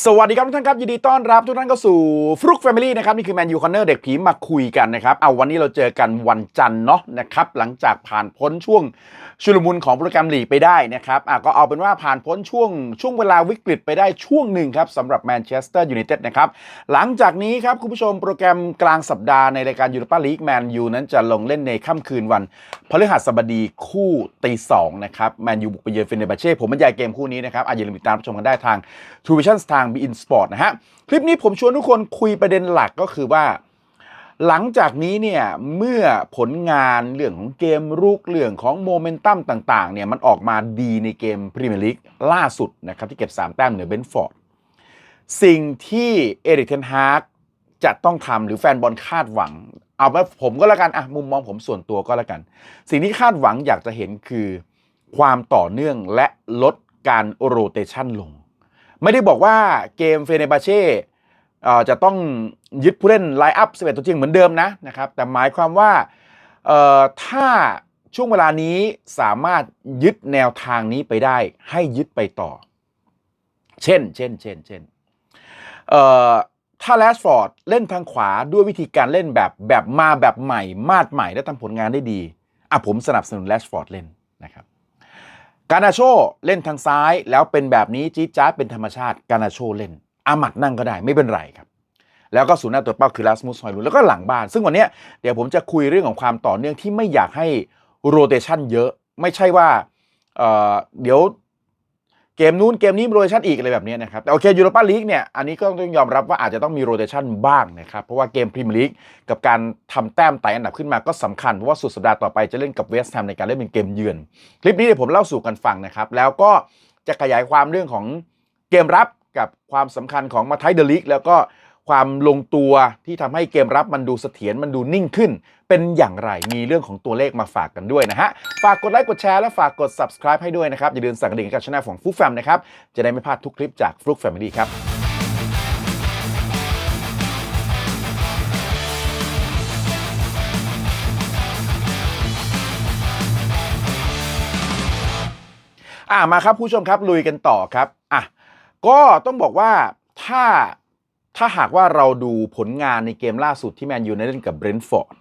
สวัสดีครับทุกท่านครับยินดีต้อนรับทุกท่านเข้าสู่ฟลุกแฟมิลี่นะครับนี่คือแมนยูคอนเนอร์เด็กผีมาคุยกันนะครับเอาวันนี้เราเจอกันวันจันทร์เนาะนะครับหลังจากผ่านพ้นช่วงชุลมุนของโปรแกรมลีกไปได้นะครับอะก็เอาเป็นว่าผ่านพ้นช่วงช่วงเวลาวิกฤตไปได้ช่วงหนึ่งครับสำหรับแมนเชสเตอร์ยูไนเต็ดนะครับหลังจากนี้ครับคุณผู้ชมโปรแกรมกลางสัปดาห์ในรายการยูโรปาลีกแมนยูนั้นจะลงเล่นในค่ำคืนวันพฤหัสบดีคู่ตีสองนะครับแมนยูบุกไปเยือนเฟเนบาเช่ผมบรรยายเกมคู่นี้นะครับอาอย่าลืมติดตามชมกันได้ทาง True Vision ทาาง b i n Sport นะฮะ คลิปนี้ผมชวนทุกคนคุยประเด็นหลักก็คือว่า หลังจากนี้เนี่ย เมื่อผลงานเรื่องของเกมรุกเรื่องของโมเมนตัมต่างๆเนี่ยมันออกมาดีในเกมพรีเมียร์ลีกล่าสุดนะครับ ที่เก็บ 3 แต้มเหนือเบนฟอร์ดสิ่งที่เอริกเทนฮาร์กจะต้องทำหรือแฟนบอลคาดหวัง เอาว่าผมก็แล้วกันอะมุมมองผมส่วนตัวก็แล้วกัน สิ่งที่คาดหวังอยากจะเห็นคือ ความต่อเนื่องและลดการโรเตชันลง ไม่ได้บอกว่าเกมเฟเนบาเช่จะต้องยึดผู้เล่นไลน์อัพ11 ตัวจริงเหมือนเดิมนะนะครับ แต่หมายความว่าถ้าช่วงเวลานี้สามารถยึดแนวทางนี้ไปได้ ให้ยึดไปต่อ เช่น เช่น เช่น เช่นถ้าแลชฟอร์ดเล่นทางขวาด้วยวิธีการเล่นแบบแบบมาแบบใหม่ มาดใหม่และทำผลงานได้ดี อะผมสนับสนุนแลชฟอร์ดเล่นนะครับ กานาโชเล่นทางซ้ายแล้วเป็นแบบนี้จี๊ดจ้าเป็นธรรมชาติกานาโชเล่น อามัดนั่งก็ได้ไม่เป็นไรครับ แล้วก็ศูนย์หน้าตัวเป้าคือลาสมุสฮอยลุนแล้วก็หลังบ้าน ซึ่งวันนี้เดี๋ยวผมจะคุยเรื่องของความต่อเนื่องที่ไม่อยากให้โรเตชันเยอะ ไม่ใช่ว่าเเดี๋ยว เกมนู้นเกมนี้โรเตชันอีกอะไรแบบนี้นะครับแต่โอเคยูโรปาลีกเนี่ยอันนี้ก็ต้องยอมรับว่าอาจจะต้องมีโรเตชันบ้างนะครับเพราะว่าเกมพรีเมียร์ลีกกับการทำแต้มไต่อันดับขึ้นมาก็สำคัญ เพราะว่าสุดสัปดาห์ต่อไปจะเล่นกับเวสต์แฮมในการเล่นเป็นเกมเยือน คลิปนี้เดี๋ยวผมเล่าสู่กันฟังนะครับแล้วก็จะขยายความเรื่องของเกมรับกับความสำคัญของมาไทเดลิกแล้วก็ ความลงตัวที่ทำให้เกมรับมันดูเสถียรมันดูนิ่งขึ้น เป็นอย่างไรมีเรื่องของตัวเลขมาฝากกันด้วยนะฮะ ฝากกดไลค์กดแชร์และฝากกด subscribe ให้ด้วยนะครับ อย่าลืมสั่งกระดิ่งกับช่องของฟุกแฟมนะครับ จะได้ไม่พลาดทุกคลิปจากฟลุกแฟมิลี่ครับอะมาครับผู้ชมครับลุยกันต่อครับอะก็ต้องบอกว่าถ้า ถ้าหากว่าเราดูผลงานในเกมล่าสุดที่แมนยูเล่นกับเบรนท์ฟอร์ด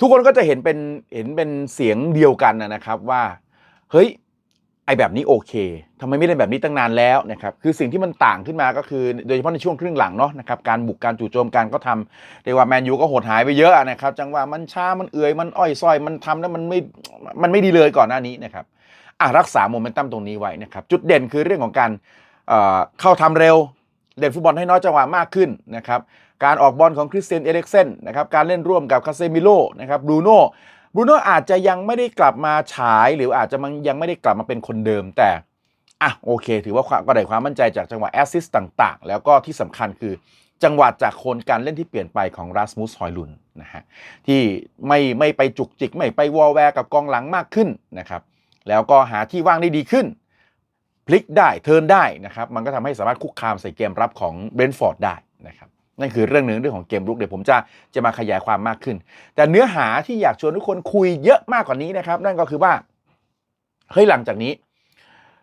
ทุกคนก็จะเห็นเป็นเห็นเป็นเสียงเดียวกันนะครับว่า เฮ้ย ไอแบบนี้โอเคทำไมไม่เล่นแบบนี้ตั้งนานแล้วนะครับคือสิ่งที่มันต่างขึ้นมาก็คือ โดยเฉพาะในช่วงครึ่งหลังเนาะนะครับการบุกการจู่โจมการก็ทำเรียกว่าแมนยูก็หดหายไปเยอะนะครับจังหวะมันช้ามันเอื่อยมันอ้อยส้อยมันทำแล้วมันไม่มันไม่ดีเลยก่อนหน้านี้นะครับอะรักษาโมเมนตัมตรงนี้ไว้นะครับจุดเด่นคือเรื่องของการเอ่อเข้าทำเร็ว เล่นฟุตบอลให้น้อยจังหวะมากขึ้นนะครับการออกบอลของคริสเตียนเอริกเซนนะครับการเล่นร่วมกับคาเซมิโลนะครับบรูโน่บรูโน่อาจจะยังไม่ได้กลับมาฉายหรืออาจจะมันยังไม่ได้กลับมาเป็นคนเดิมแต่อะโอเค ถือว่าก็ได้ความมั่นใจจากจังหวะแอสซิสต์ต่าง ๆ แล้วก็ที่สำคัญคือจังหวะจากคนการเล่นที่เปลี่ยนไปของรัสมุสฮอยลุนนะฮะที่ไม่ไม่ไปจุกจิก ไม่ไปวอลแวร์กับกองหลังมากขึ้นนะครับแล้วก็หาที่ว่างได้ดีขึ้น พลิกได้เทิร์นได้นะครับมันก็ทำให้สามารถคุกคามใส่เกมรับของเบรนท์ฟอร์ดได้นะครับนั่นคือเรื่องหนึ่งเรื่องของเกมรุกเดี๋ยวผมจะจะมาขยายความมากขึ้น แต่เนื้อหาที่อยากชวนทุกคนคุยเยอะมากกว่านี้นะครับนั่นก็คือว่าเฮ้ยหลังจากนี้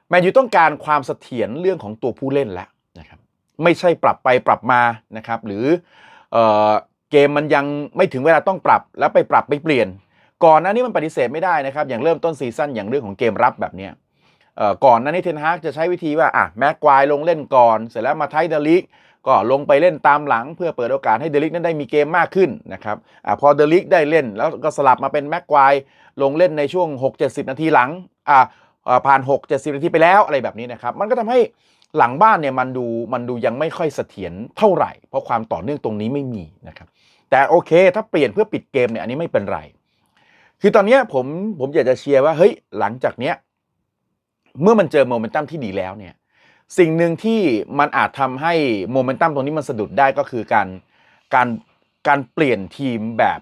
แมนยูต้องการความเสถียรเรื่องของตัวผู้เล่นแล้วนะครับไม่ใช่ปรับไปปรับมานะครับหรือเออเกมมันยังไม่ถึงเวลาต้องปรับแล้วไปปรับไปเปลี่ยน ก่อนหน้านี้มันปฏิเสธไม่ได้นะครับ อย่างเริ่มต้นซีซั่นอย่างเรื่องของเกมรับแบบเนี้ย ก่อนหน้านี้เทนฮากจะใช้วิธีว่าอะแม็กควายลงเล่นก่อน เสร็จแล้วมาไทเดลิกก็ลงไปเล่นตามหลัง เพื่อเปิดโอกาสให้เดลิกนั้นได้มีเกมมากขึ้นนะครับอะพอเดลิกได้เล่น แล้วก็สลับมาเป็นแม็กควายลงเล่นในช่วง 6-70 นาทีหลังอะผ่าน 6-70 นาทีไปแล้วอะไรแบบนี้นะครับ มันก็ทำให้หลังบ้านเนี่ยมันดูมันดูยังไม่ค่อยเสถียรเท่าไหร่ เพราะความต่อเนื่องตรงนี้ไม่มีนะครับ แต่โอเค ถ้าเปลี่ยนเพื่อปิดเกมเนี่ยอันนี้ไม่เป็นไร คือตอนนี้ผมผมอยากจะเชียร์ว่าเฮ้ยหลังจากเนี้ย เมื่อมันเจอโมเมนตัมที่ดีแล้วเนี่ยสิ่งหนึ่งที่มันอาจทำให้โมเมนตัมตรงนี้มันสะดุดได้ก็คือการการการเปลี่ยนทีมแบบ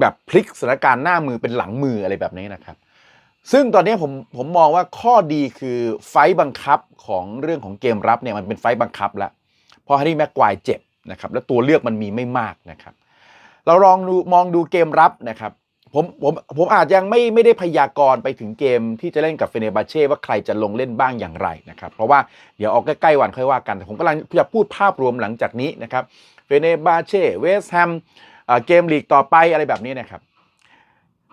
แบบพลิกสถานการณ์หน้ามือเป็นหลังมืออะไรแบบนี้นะครับ ซึ่งตอนนี้ผมผมมองว่าข้อดีคือไฟต์บังคับของเรื่องของเกมรับเนี่ยมันเป็นไฟต์บังคับแล้วพราะแฮร์รี่แม็กควายเจ็บนะครับ และตัวเลือกมันมีไม่มากนะครับ เราลองดูมองดูเกมรับนะครับ ผมผมผมอาจยังไม่ไม่ได้พยากรณ์ไปถึงเกมที่จะเล่นกับเฟเนบาเช่ว่าใครจะลงเล่นบ้างอย่างไรนะครับ เพราะว่าเดี๋ยวออกใกล้ๆวันค่อยว่ากันแต่ผมกำลังจะพูดภาพรวมหลังจากนี้นะครับเฟเนบาเช่เวสต์แฮมเกมลีกต่อไปอะไรแบบนี้นะครับ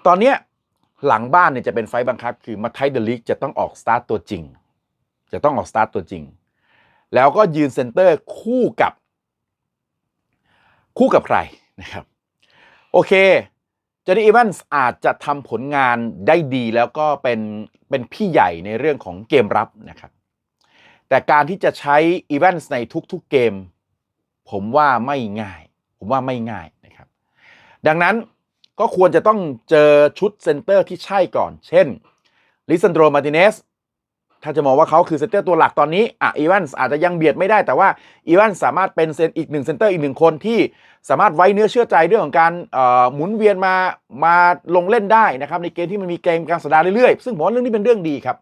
ตอนเนี้ยหลังบ้านเนี่ยจะเป็นไฟบังคับ คือมาไทเดลิกจะต้องออกสตาร์ตตัวจริง จะต้องออกสตาร์ตตัวจริง แล้วก็ยืนเซนเตอร์คู่กับ คู่กับใครนะครับ โอเค จอห์นนี่อีแวนส์อาจจะทำผลงานได้ดีแล้วก็เป็นเป็นพี่ใหญ่ในเรื่องของเกมรับนะครับ แต่การที่จะใช้อีแวนส์ในทุกๆเกม ผมว่าไม่ง่าย ผมว่าไม่ง่ายนะครับ ดังนั้นก็ควรจะต้องเจอชุดเซนเตอร์ที่ใช่ก่อน เช่นลิซันโดมาติเนส ถ้าจะมองว่าเขาคือเซนเตอร์ตัวหลักตอนนี้อะอีวานส์อาจจะยังเบียดไม่ได้แต่ว่าอีวานส์สามารถเป็นเซนอีกหนึ่งเซนเตอร์อีกหนึ่งคนที่สามารถไว้เนื้อเชื่อใจเรื่องของการหมุนเวียนมามาลงเล่นได้นะครับในเกมที่มันมีเกมกลางสัปดาห์เรื่อยๆ ซึ่งผมว่าเรื่องนี้เป็นเรื่องดีครับ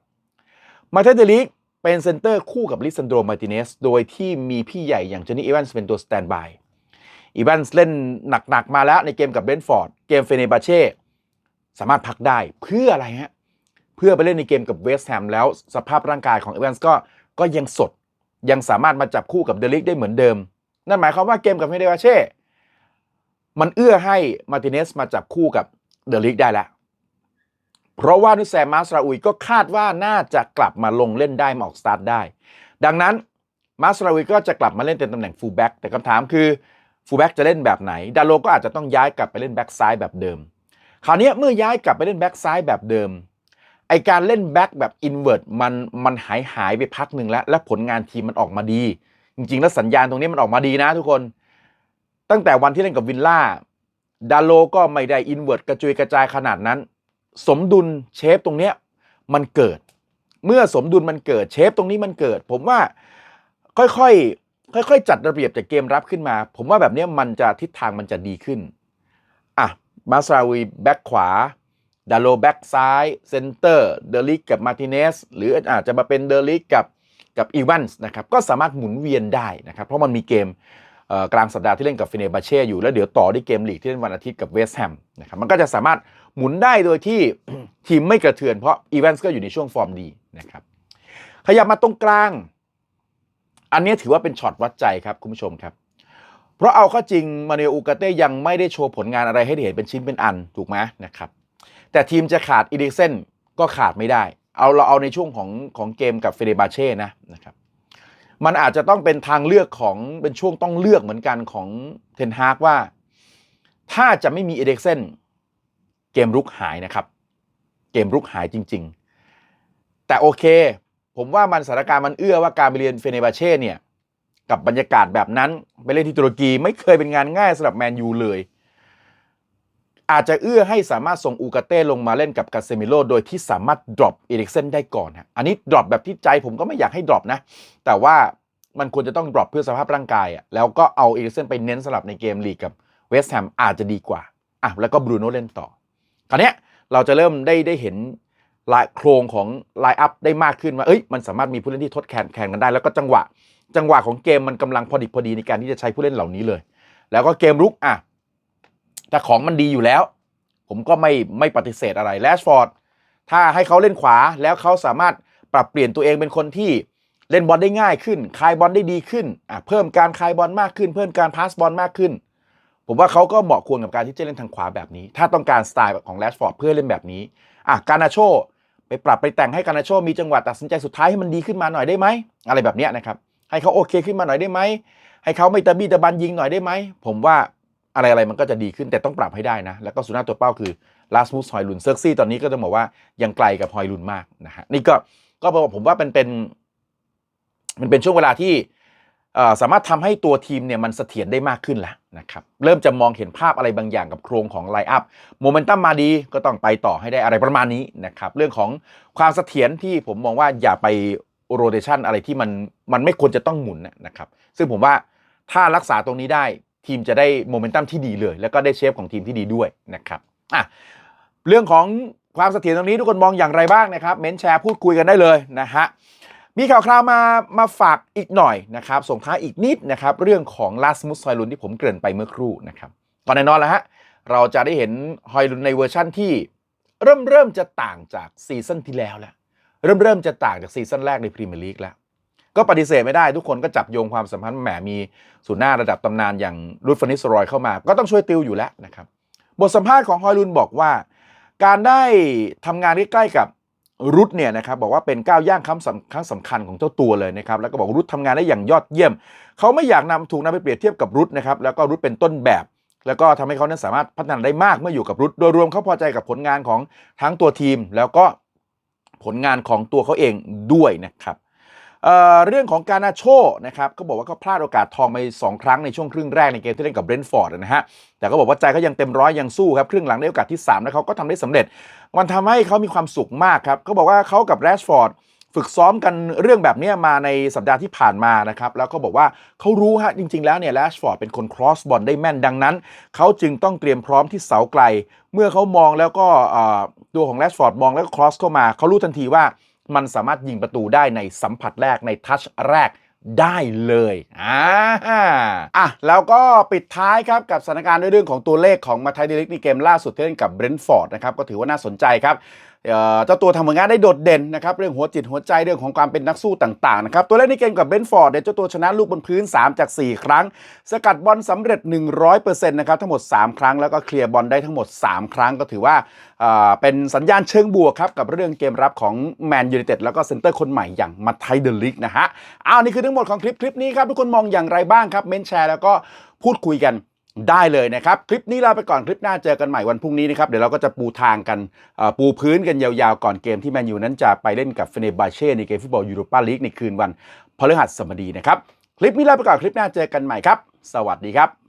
มาเทเดลิกเป็นเซนเตอร์คู่กับลิซันโดมาติเนสโดยที่มีพี่ใหญ่อย่างเจนนี่อีวานส์เป็นตัวสแตนบายอีวานส์เล่นหนักๆมาแล้วในเกมกับเบนฟอร์ดเกมเฟเนบาเช่สามารถพักได้เพื่ออะไรฮะ เพื่อไปเล่นในเกมกับเวสต์แฮมแล้วสภาพร่างกายของเอเวนส์ก็ก็ยังสด ยังสามารถมาจับคู่กับเดลิกได้เหมือนเดิม นั่นหมายความว่าเกมกับเฮเดวาเช่ มันเอื้อให้มาติเนสมาจับคู่กับเดลิกได้แล้ว เพราะว่านุแซมมาสราอุยก็คาดว่าน่าจะกลับมาลงเล่นได้มาออกสตาร์ทได้ ดังนั้นมาสราอุยก็จะกลับมาเล่นเป็นตำแหน่งฟูลแบ็กแต่คำถามคือฟูลแบ็กจะเล่นแบบไหน ดาโลก็อาจจะต้องย้ายกลับไปเล่นแบ็กซ้ายแบบเดิม คราวนี้เมื่อย้ายกลับไปเล่นแบ็กซ้ายแบบเดิม ไอการเล่นแบ็กแบบอินเวอร์ตมันมันหายหายไปพักหนึ่งแล้ว และผลงานทีมมันออกมาดี จริง ๆ แล้วสัญญาณตรงนี้มันออกมาดีนะทุกคน ตั้งแต่วันที่เล่นกับวินล่าดาโลก็ไม่ได้อินเวอร์ตกระจุยกระจายขนาดนั้น สมดุลเชฟตรงเนี้ยมันเกิด เมื่อสมดุลมันเกิดเชฟตรงนี้มันเกิด ผมว่าค่อยๆ ค่อย ๆ จัดระเบียบจากเกมรับขึ้นมา ผมว่าแบบนี้มันจะทิศทางมันจะดีขึ้นอะมาซาวีแบ็กขวา ดาโลแบ็กซ้ายเซนเตอร์เดลิกกับมาร์ติเนสหรืออาจจะมาเป็นเดลิกกับกับอีวันส์นะครับก็สามารถหมุนเวียนได้นะครับเพราะมันมีเกมเกลางสัปดาห์ที่เล่นกับฟิเนบาเช่อยู่ แล้วเดี๋ยวต่อด้วยเกมลีกที่เล่นวันอาทิตย์กับเวสต์แฮมนะครับมันก็จะสามารถหมุนได้โดยที่ทีมไม่กระเทือนเพราะอีวันส์ก็อยู่ในช่วงฟอร์มดีนะครับขยับมาตรงกลาง อันนี้ถือว่าเป็นช็อตวัดใจครับคุณผู้ชมครับ เพราะเอาข้าจริงมาเนลอูกาเต้ยังไม่ได้โชว์ผลงานอะไรให้เห็นเป็นชิ้นเป็นอันถูกไหมนะครับ แต่ทีมจะขาดอีดิเซนก็ขาดไม่ได้ เอาเราเอาในช่วงของของเกมกับเฟเดบาเช่นะนะครับมันอาจจะต้องเป็นทางเลือกของเป็นช่วงต้องเลือกเหมือนกันของเทนฮากว่า ถ้าจะไม่มีอีดิเซนเกมรุกหายนะครับ เกมรุกหายจริง ๆ แต่โอเค ผมว่ามันสถานการณ์มันเอื้อว่าการไปเรียนเฟเนบาเช่เนี่ยกับบรรยากาศแบบนั้น ไปเล่นที่ตุรกีไม่เคยเป็นงานง่ายสำหรับแมนยูเลย อาจจะเอื้อให้สามารถส่งอูกาเต้ลงมาเล่นกับกาเซมิโลโดยที่สามารถดรอปเอริกเซนได้ก่อนฮะอันนี้ดรอปแบบที่ใจผมก็ไม่อยากให้ดรอปนะ แต่ว่ามันควรจะต้องดรอปเพื่อสภาพร่างกายอะแล้วก็เอาเอริกเซนไปเน้นสลับในเกมลีกกับเวสต์แฮมอาจจะดีกว่าอะแล้วก็บรูโน่เล่นต่อ คราวนี้เราจะเริ่มได้ได้เห็นลายโครงของไลน์อัพได้มากขึ้นว่าเอ้ยมันสามารถมีผู้เล่นที่ทดแข่งแข่งกันได้ แล้วก็จังหวะ จังหวะของเกมมันกำลังพอดิบพอดีในการที่จะใช้ผู้เล่นเหล่านี้เลย แล้วก็เกมรุกอะ ถ้าของมันดีอยู่แล้ว ผมก็ไม่ไม่ปฏิเสธอะไรแลชฟอร์ดถ้าให้เขาเล่นขวาแล้วเขาสามารถปรับเปลี่ยนตัวเองเป็นคนที่เล่นบอลได้ง่ายขึ้นคายบอลได้ดีขึ้นอะเพิ่มการคายบอลมากขึ้น เพิ่มการพาสบอลมากขึ้น ผมว่าเขาก็เหมาะควรกับการที่จะเล่นทางขวาแบบนี้ ถ้าต้องการสไตล์ของแรชฟอร์ดเพื่อเล่นแบบนี้อะการนาโชไปปรับไปแต่งให้การนาโชมีจังหวะตัดสินใจสุดท้ายให้มันดีขึ้นมาหน่อยได้ไหมอะไรแบบนี้นะครับให้เขาโอเคขึ้นมาหน่อยได้ไหมให้เขาไม่ตะบี้ตะบันยิงหน่อยได้ไหมผมว่า อะไรอะไรมันก็จะดีขึ้นแต่ต้องปรับให้ได้นะ แล้วก็สุนัขตัวเป้าคือลาสมุสฮอยลุนเซิร์กซี่ตอนนี้ก็ต้องบอกว่ายังไกลกับฮอยลุนมากนะฮะนี่ก็ก็ผมว่าเป็นเป็นมันเป็นช่วงเวลาที่สามารถทำให้ตัวทีมเนี่ยมันเสถียรได้มากขึ้นแล้วนะครับ เริ่มจะมองเห็นภาพอะไรบางอย่างกับโครงของไลอัพโมเมนตัมมาดีก็ต้องไปต่อให้ได้อะไรประมาณนี้นะครับ เรื่องของความเสถียรที่ผมมองว่าอย่าไปโรเ t ชันอะไรที่มันมันไม่ควรจะต้องหมุนนะครับ ซึ่งผมว่าถ้ารักษาตรงนี้ได้ ทีมจะได้โมเมนตัมที่ดีเลย แล้วก็ได้เชฟของทีมที่ดีด้วยนะครับอะเรื่องของความเสถียรตรงนี้ทุกคนมองอย่างไรบ้างนะครับ เม้นแชร์พูดคุยกันได้เลยนะฮะมีข่าวคราวมามาฝากอีกหน่อยนะครับส่งท้ายอีกนิดนะครับ เรื่องของลาสมุสซอยลุนที่ผมเกริ่นไปเมื่อครู่นะครับก่อนแน่นอนแล้วฮะเราจะได้เห็นฮอยลุนในเวอร์ชั่นที่เริ่มเริ่มจะต่างจากซีซั่นที่แล้วแล้ว เริ่มเริ่มจะต่างจากซีซั่นแรกในพรีเมียร์ลีกแล้ว ก็ปฏิเสธไม่ได้ทุกคนก็จับโยงความสัมพันธ์แหมมีศูนย์หน้าระดับตำนานอย่างรุดฟานิสรอยเข้ามา ก็ต้องช่วยติวอยู่แล้วนะครับบทสัมภาษณ์ของฮอยลุนบอกว่า การได้ทำงานใกล้ๆกับรุดเนี่ยนะครับบอกว่าเป็นก้าวย่างครั้งสำครั้งสำคัญของเจ้าตัวเลยนะครับแล้วก็บอกรุดทำงานได้อย่างยอดเยี่ยม เขาไม่อยากนำถูกนำไปเปรียบเทียบกับรุดนะครับแล้วก็รุดเป็นต้นแบบ แล้วก็ทำให้เขานั้นสามารถพัฒนาได้มากเมื่ออยู่กับรุดโดยรวมเขาพอใจกับผลงานของทั้งตัวทีม แล้วก็ผลงานของตัวเขาเองด้วยนะครับ เอ่อเรื่องของการนาโชนะครับเขาบอกว่าเขาพลาดโอกาสทองไปสองครั้งในช่วงครึ่งแรกในเกมที่เล่นกับเบรนท์ฟอร์ดนะฮะแต่ก็บอกว่าใจเขายังเต็มร้อยยังสู้ครับครึ่งหลังได้โอกาสที่3แล้วเขาก็ทำได้สำเร็จ มันทำให้เขามีความสุขมากครับเขาบอกว่าเขากับแรชฟอร์ดฝึกซ้อมกันเรื่องแบบนี้มาในสัปดาห์ที่ผ่านมานะครับ แล้วเขาบอกว่าเขารู้ฮะจริง ๆ แล้วเนี่ยแรชฟอร์ดเป็นคนครอสบอลได้แม่นดังนั้น เขาจึงต้องเตรียมพร้อมที่เสาไกล เมื่อเขามองแล้วก็ตัวของแรชฟอร์ดมองแล้วก็ครอสเข้ามาเขารู้ทันทีว่า มันสามารถยิงประตูได้ในสัมผัสแรกในทัชแรกได้เลยอ่าอะ แล้วก็ปิดท้ายครับ กับสถานการณ์ด้วยเรื่องของตัวเลขของมาไทยเดลิกในเกมล่าสุดที่เล่นกับเบรนท์ฟอร์ดนะครับ ก็ถือว่าน่าสนใจครับ เจ้าตัวทำผลงานได้โดดเด่นนะครับเรื่องหัวจิตหัวใจเรื่องของความเป็นนักสู้ต่างๆนะครับตัวเลขในเกมกับเบนท์ฟอร์ดเนี่ยเจ้าตัวชนะลูกบนพื้น 3 จาก 4 ครั้ง สกัดบอลสำเร็จ 100%นะครับทั้งหมด 3 ครั้งแล้วก็เคลียร์บอลได้ทั้งหมด 3 ครั้งก็ถือว่าเเป็นสัญญาณเชิงบวกครับกับเรื่องเกมรับของแมนยูไนเต็ดแล้วก็เซนเตอร์คนใหม่อย่างมาไทยเดลิกนะฮะอ้าวนี่คือทั้งหมดของคลิปคลิปนี้ครับทุกคนมองอย่างไรบ้างครับเม้นแชร์แล้วก็พูดคุยกัน ได้เลยนะครับ คลิปนี้ลาไปก่อนคลิปหน้าเจอกันใหม่วันพรุ่งนี้นะครับ เดี๋ยวเราก็จะปูทางกันปูพื้นกันยาวๆ ก่อนเกมที่แมนยูนั้นจะไปเล่นกับเฟเนบาเช่ในเกมฟุตบอลยูโรปาลีกในคืนวันพฤหัสบดีนะครับ คลิปนี้ลาไปก่อนคลิปหน้าเจอกันใหม่ครับ สวัสดีครับ